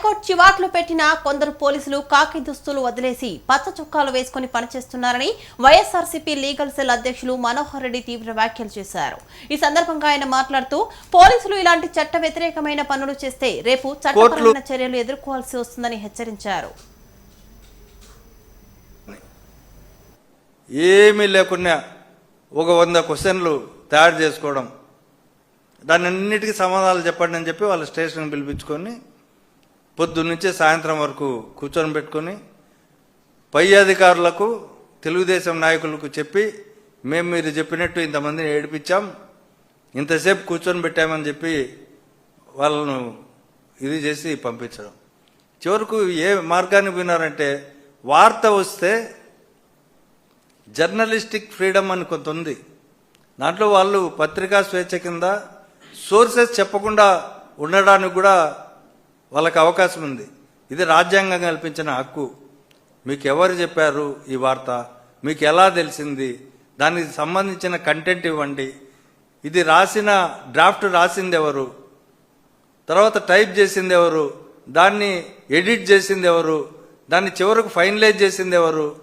High court చివాట్లు పెట్టిన కొందరు పోలీసులు కాకి దుస్తులు వదిలేసి పచ్చ చొక్కాలు వేసుకుని పనిచేస్తున్నారని వైఎస్ఆర్సీపీ లీగల్ సెల్ అధ్యక్షులు మనోహర్ రెడ్డి తీవ్ర వ్యాఖ్యలు చేశారు. ఈ సందర్భంగా ఆయన మాట్లాడుతూ పోలీసులు ఇలాంటి చట్ట వ్యతిరేకమైన పనులు చేస్తే రేపు చట్టపరమైన చర్యలు ఎదుర్కోవాల్సి వస్తుందని హెచ్చరించారు. ఏమీ లేకుండా ఒక వంద క్వశ్చన్లు తయారు చేసుకోవడం దాని అన్నిటికీ సమాధానాలు చెప్పండి అని చెప్పి వాళ్ళ స్టేషన్ పిలిపించుకొని పొద్దున్నుంచే సాయంత్రం వరకు కూర్చొని పెట్టుకొని పై అధికారులకు తెలుగుదేశం నాయకులకు చెప్పి మేము మీరు చెప్పినట్టు ఇంతమందిని ఏడిపించాం ఇంతసేపు కూర్చొని పెట్టామని చెప్పి వాళ్ళను ఇది చేసి పంపించడం. చివరకు ఏ మార్గాన్ని పోయినారంటే వార్త వస్తే జర్నలిస్టిక్ ఫ్రీడమ్ అని కొంత ఉంది దాంట్లో వాళ్ళు పత్రికా స్వేచ్ఛ కింద సోర్సెస్ చెప్పకుండా ఉండడానికి కూడా వాళ్ళకి అవకాశం ఉంది. ఇది రాజ్యాంగం కల్పించిన హక్కు. మీకు ఎవరు చెప్పారు ఈ వార్త? మీకు ఎలా తెలిసింది? దానికి సంబంధించిన కంటెంట్ ఇవ్వండి. ఇది రాసిన డ్రాఫ్ట్ రాసింది ఎవరు తర్వాత టైప్ చేసింది ఎవరు దాన్ని ఎడిట్ చేసింది ఎవరు దాన్ని చివరకు ఫైనలైజ్ చేసింది ఎవరు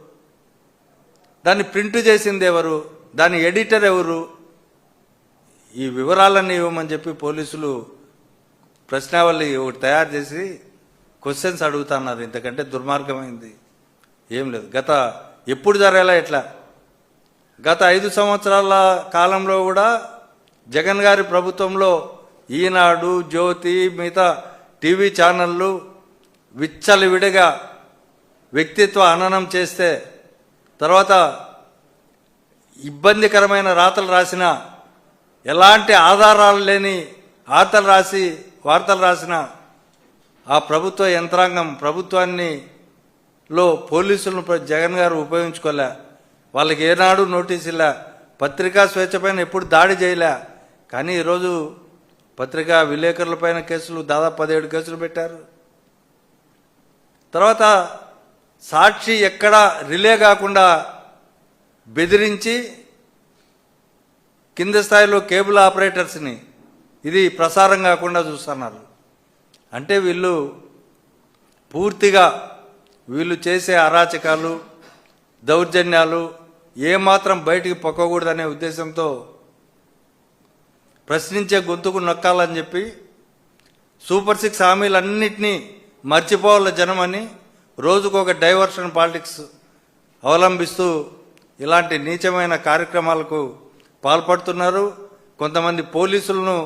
దాన్ని ప్రింట్ చేసింది ఎవరు దాని ఎడిటర్ ఎవరు? ఈ వివరాలన్నీ ఇవ్వమని చెప్పి పోలీసులు ప్రశ్నావళి ఒకటి తయారు చేసి క్వశ్చన్స్ అడుగుతున్నారు. ఇంతకంటే దుర్మార్గమైంది. ఏం లేదు. గత ఎప్పుడు జరగాల ఎట్లా? గత ఐదు సంవత్సరాల కాలంలో కూడా జగన్ గారి ప్రభుత్వంలో ఈనాడు జ్యోతి మిగతా టీవీ ఛానళ్ళు విచ్చలవిడిగా వ్యక్తిత్వ హననం చేస్తే తర్వాత ఇబ్బందికరమైన రాతలు రాసిన ఎలాంటి ఆధారాలు లేని ఆతలు రాసి వార్తలు రాసిన ఆ ప్రభుత్వ యంత్రాంగం ప్రభుత్వాన్ని లో పోలీసులను జగన్ గారు ఉపయోగించుకోలే. వాళ్ళకి ఏనాడు నోటీస్ ఇలా పత్రికా స్వేచ్ఛ పైన ఎప్పుడు దాడి చేయలే. కానీ ఈరోజు పత్రికా విలేకరులపైన కేసులు దాదాపు పదిహేడు కేసులు పెట్టారు. తర్వాత సాక్షి ఎక్కడ రిలే కాకుండా బెదిరించి కింద స్థాయిలో కేబుల్ ఆపరేటర్స్ని ఇది ప్రసారం కాకుండా చూస్తున్నారు. అంటే వీళ్ళు పూర్తిగా వీళ్ళు చేసే అరాచకాలు దౌర్జన్యాలు ఏమాత్రం బయటికి పొక్కకూడదనే ఉద్దేశంతో ప్రశ్నించే గొంతుకు నొక్కాలని చెప్పి సూపర్ సిక్స్ హామీలన్నింటినీ మర్చిపోవాల జనమని రోజుకు ఒక డైవర్షన్ పాలిటిక్స్ అవలంబిస్తూ ఇలాంటి నీచమైన కార్యక్రమాలకు పాల్పడుతున్నారు. కొంతమంది పోలీసులను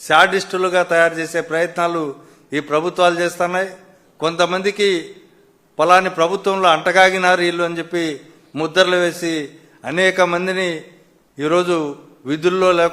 శాడిస్టులుగా తయారు చేసే ప్రయత్నాలు ఈ ప్రభుత్వాలు చేస్తున్నాయి. కొంతమందికి పలాని ప్రభుత్వంలో అంటగాగినారు వీళ్ళు అని చెప్పి ముద్రలు వేసి అనేక మందిని ఈరోజు విధుల్లో లేకుండా